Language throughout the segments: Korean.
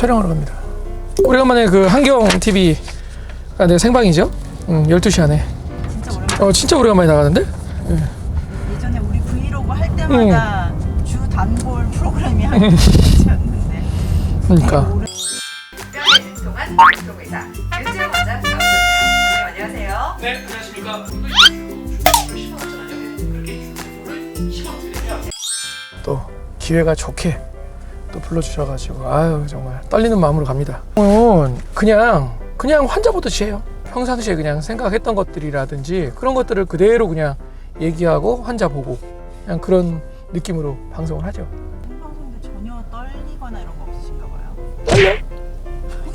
촬영하러 갑니다. 오래간만에 그 한경 TV 아, 네 생방이죠? 응, 12시 안에. 진짜 오랜만에 어 진짜 오래간만에 나가는데? 예전에 우리 브이로그 할 때마다 주 단골 프로그램이 한 번이었는데 그러니까. 특별히 동안 방송회사 윤지영 원장 나오셨네요. 원장님 안녕하세요. 네 안녕하십니까. 또 기회가 좋게 또 불러주셔가지고 아유 정말 떨리는 마음으로 갑니다. 그냥 그냥 환자 보듯이 해요. 평상시에 그냥 생각했던 것들이라든지 그런 것들을 그대로 그냥 얘기하고 환자 보고 그냥 그런 느낌으로 방송을 하죠. 생방송인데 전혀 떨리거나 이런 거 없으신가 봐요. 떨려요.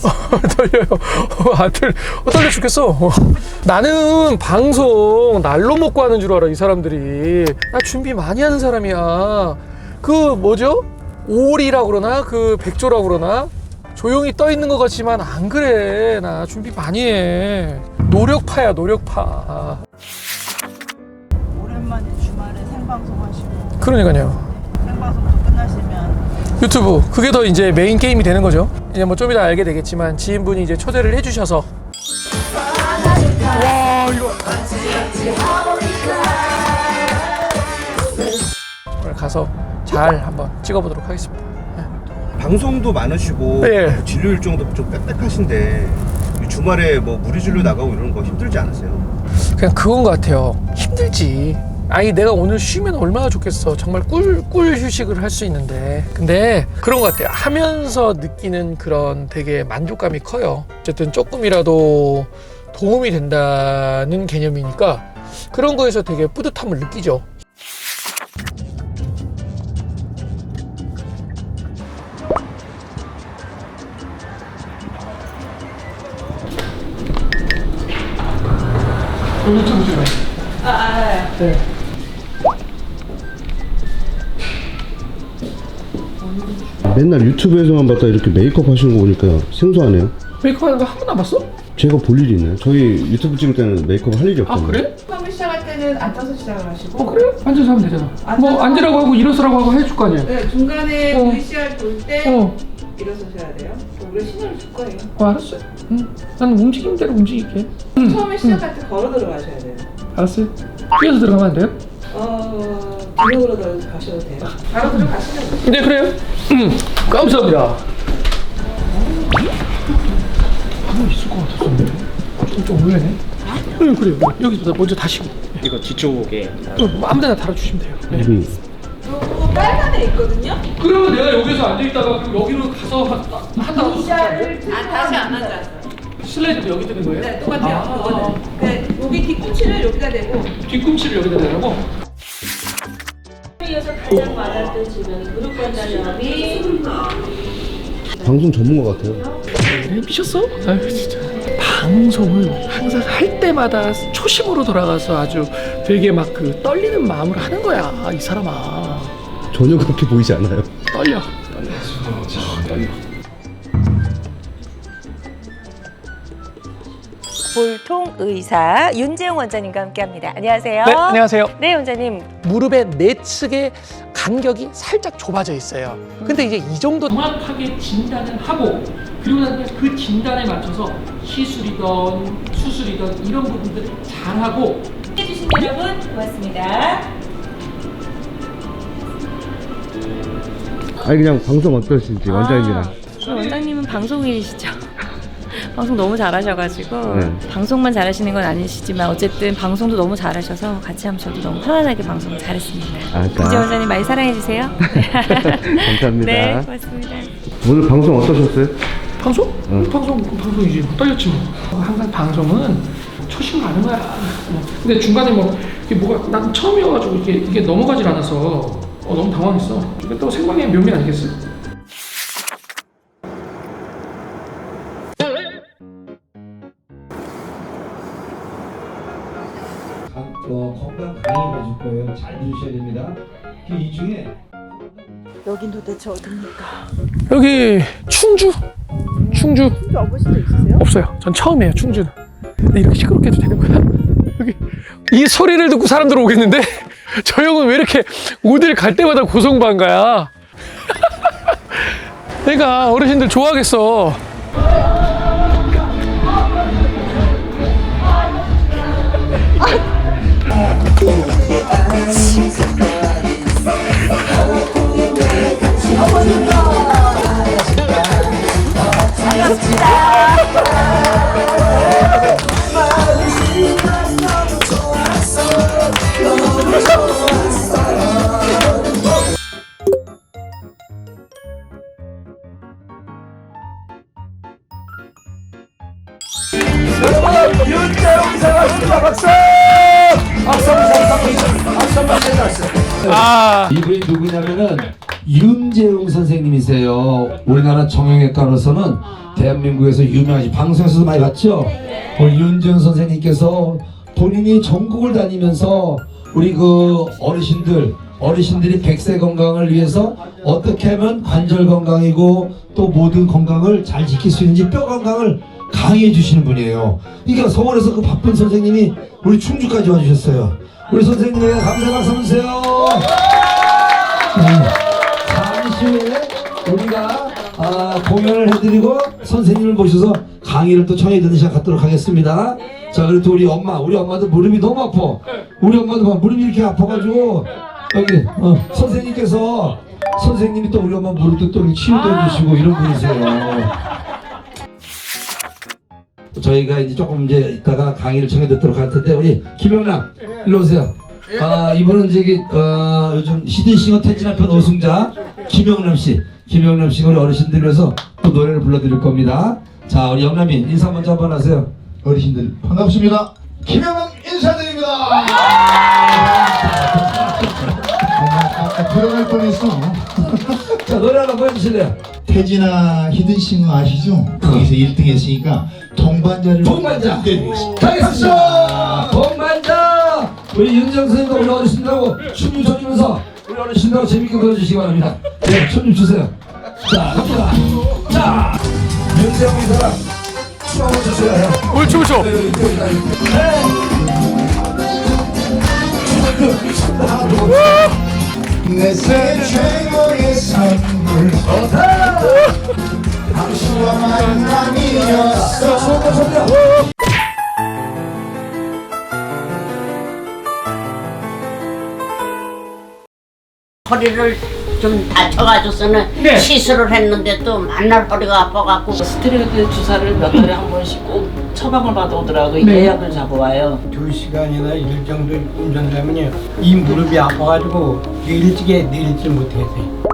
아, 떨, 어, 떨려 죽겠어. 어. 나는 방송 날로 먹고 하는 줄 알아, 이 사람들이. 나 준비 많이 하는 사람이야. 그, 뭐죠? 오리라고 그러나? 그, 백조라고 그러나? 조용히 떠 있는 것 같지만 안 그래. 나 준비 많이 해. 노력파야, 노력파. 오랜만에 주말에 생방송 하시고 그러니까요. 생방송 또 끝나시면 유튜브. 그게 더 이제 메인 게임이 되는 거죠. 이제 뭐 좀 이따 알게 되겠지만 지인분이 이제 초대를 해주셔서. 와, 이거. 오늘 가서 잘 한번 찍어보도록 하겠습니다. 방송도 많으시고 네. 진료 일정도 좀 빽빽하신데 이 주말에 뭐 무리 진료 나가고 이러는 거 힘들지 않으세요? 그냥 그건 것 같아요. 힘들지. 아니 내가 오늘 쉬면 얼마나 좋겠어. 정말 꿀 꿀 휴식을 할 수 있는데. 근데 그런 것 같아요. 하면서 느끼는 그런 되게 만족감이 커요. 어쨌든 조금이라도 도움이 된다는 개념이니까 그런 거에서 되게 뿌듯함을 느끼죠. 유튜브 좀 해. 아, 아, 네. 맨날 유튜브에서만 봤다 이렇게 메이크업 하시는 거 보니까 생소하네요. 메이크업 하는 거 한 번도 안 봤어? 제가 볼 일이 있나요? 저희 유튜브 찍을 때는 메이크업 할 일이 아 없잖아요. 그래? 처음 시작할 때는 앉아서 시작을 하시고 어 그래? 앉아서 하면 되잖아. 뭐 앉으라고 하고 일어서라고 하고 해줄 거 아니야. 네, 중간에 어. VCR 볼때 어, 일어서셔야 돼요. 우리 신호를 줄 거예요. 어 알았어. 응. 난 움직이는 대로 움직일게. 처음에 시작할 때 걸어 들어가셔야 돼요. 알았어요. 뛰어서 들어가면 안 돼요? 어, 기능으로 들어가셔도 돼요. 바로 들어가시면 돼요. 네 그래요. 음, 감사합니다. 하고 있을 것 같았었는데 좀, 좀 의외네. 응 그래요. 여기서 먼저 다시고. 이거 뒤쪽에 또 아무데나 달아주시면 돼요. 네. 있거든요. 그러면 내가 여기서 앉아 있다가 그럼 여기로 가서 한- 한다고 VCR을 아, 다시 안 앉아요. 슬라이드도 여기 뜨는 거예요? 네, 똑같아요. 아, 그거는. 네, 여기 뒤꿈치를 여기다 대고 뒤꿈치를 여기다 대라고? 이어서 가장 많았던 질병이 무릎 관절염이 방송 전문가 같아요. 왜 미쳤어? 아유 진짜 방송을 항상 할 때마다 초심으로 돌아가서 아주 되게 막 그 떨리는 마음으로 하는 거야 이 사람아 전혀 그렇게 보이지 않아요. 떨려 떨려 아, 떨려 볼통 의사 윤재용 원장님과 함께합니다. 안녕하세요. 네 안녕하세요 네, 원장님. 무릎의 내측의 간격이 살짝 좁아져 있어요 근데 이제 이 정도 정확하게 진단을 하고 그리고 나서 그 진단에 맞춰서 시술이든 수술이든 이런 부분들을 잘하고 해주신 여러분 고맙습니다. 아니 그냥 방송 어떠신지 원장님이랑. 아, 원장님은 방송인이시죠? 방송 너무 잘하셔가지고 네. 방송만 잘하시는 건 아니시지만 어쨌든 방송도 너무 잘하셔서 같이 하면 저도 너무 편안하게 방송 잘했습니다. 아, 윤재 원장님 많이 사랑해 주세요. 감사합니다. 네, 고맙습니다. 오늘 방송 어떠셨어요? 방송? 응. 방송 그 방송이지 뭐 떨렸지 뭐 항상 방송은 초심 가는 거야 뭐. 근데 중간에 뭐 이게 뭐가 난 처음이어가지고 이게 이게 넘어가질 않아서 어, 너무 당황했어 이게 또 생방의 묘미 아니겠어? 각, 어, 건강 강의 해줄 거예요. 잘 들으셔야 됩니다. 그 이 중에 여긴 도대체 어딥니까? 여기 충주 충주 혹시 와보신 적 있으세요? 없어요 전 처음이에요 충주는 근데 이렇게 시끄럽게 해도 되는 거야? 여기 이 소리를 듣고 사람들 오겠는데 저 형은 왜 이렇게 어딜 갈 때마다 고성방가야 그러니까 어르신들 좋아하겠어. 아, 이분이 누구냐면은 윤재웅 선생님이세요. 우리나라 정형외과로서는 대한민국에서 유명하신 방송에서도 많이 봤죠. 우리 윤재웅 선생님께서 본인이 전국을 다니면서 우리 그 어르신들 어르신들이 백세 건강을 위해서 어떻게 하면 관절 건강이고 또 모든 건강을 잘 지킬 수 있는지 뼈 건강을 강의해 주시는 분이에요. 이게 서울에서 그 바쁜 선생님이 우리 충주까지 와주셨어요. 우리 선생님에게 감사 박수 주세요. 네. 잠시 후에 우리가 아, 공연을 해드리고 선생님을 모셔서 강의를 또 청해 듣는 시간 갖도록 하겠습니다. 자 그리고 또 우리 엄마, 우리 엄마도 무릎이 너무 아파. 우리 엄마도 막 무릎이 이렇게 아파가지고 여기 어, 선생님께서 선생님이 또 우리 엄마 무릎도 또 치유도 해주시고 이런 분이세요. 저희가 이제 조금 이제 이따가 강의를 청해 듣도록 할 텐데 우리 김영남 일로 오세요. 아 이분은 저기 어, 요즘 히든싱어 텐진한편 우승자 김영남 씨, 김영남 씨가 우리 어르신들 위해서 또 노래를 불러드릴 겁니다. 자 우리 영남이 인사 먼저 한번 하세요. 어르신들 반갑습니다. 김영남 인사드립니다. 아까 들어갈 뻔했어. 자 노래 하나 보여주실래요? 태진아 히든싱어 아시죠? 거기서 1등 했으니까 동반자를 동반자. 가겠습니다. 동반자 우리 윤정 선생님과 우리 어르신들하고 춤을 춰주면서 우리 어르신들하고 재밌게 놀아주시기 바랍니다. 네, 춤좀 주세요. 자 갑니다. 자 윤정 이사람 춤 한번 주세요. 형. 옳죠, 옳죠. 내 생애 최고의 선물 당신과 만남이었어. 허리를 좀 다쳐가지고서는 시술을 했는데 또 만날 허리가 아파갖고 스테로이드 주사를 몇 달에 한 번씩 꼭 처방을 받아오더라고요. 예약을 잡아와요. 두 시간이나 일 정도 운전하면요 이 무릎이 아파가지고 일찍에 내리지 못해서